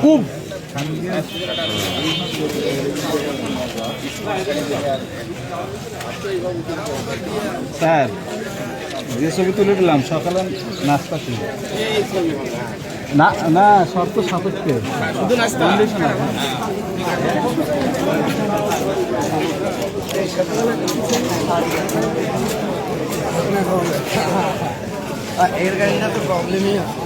খুব স্যার যে ছবি তুলে দিলাম সকালে নাস্তা ছিল। না না শর্ত সাপেক্ষে। শুধু নাস্তা? এর গাড়িটা তো প্রবলেমই আছে।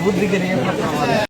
বুদ্ধিকে নিয়ে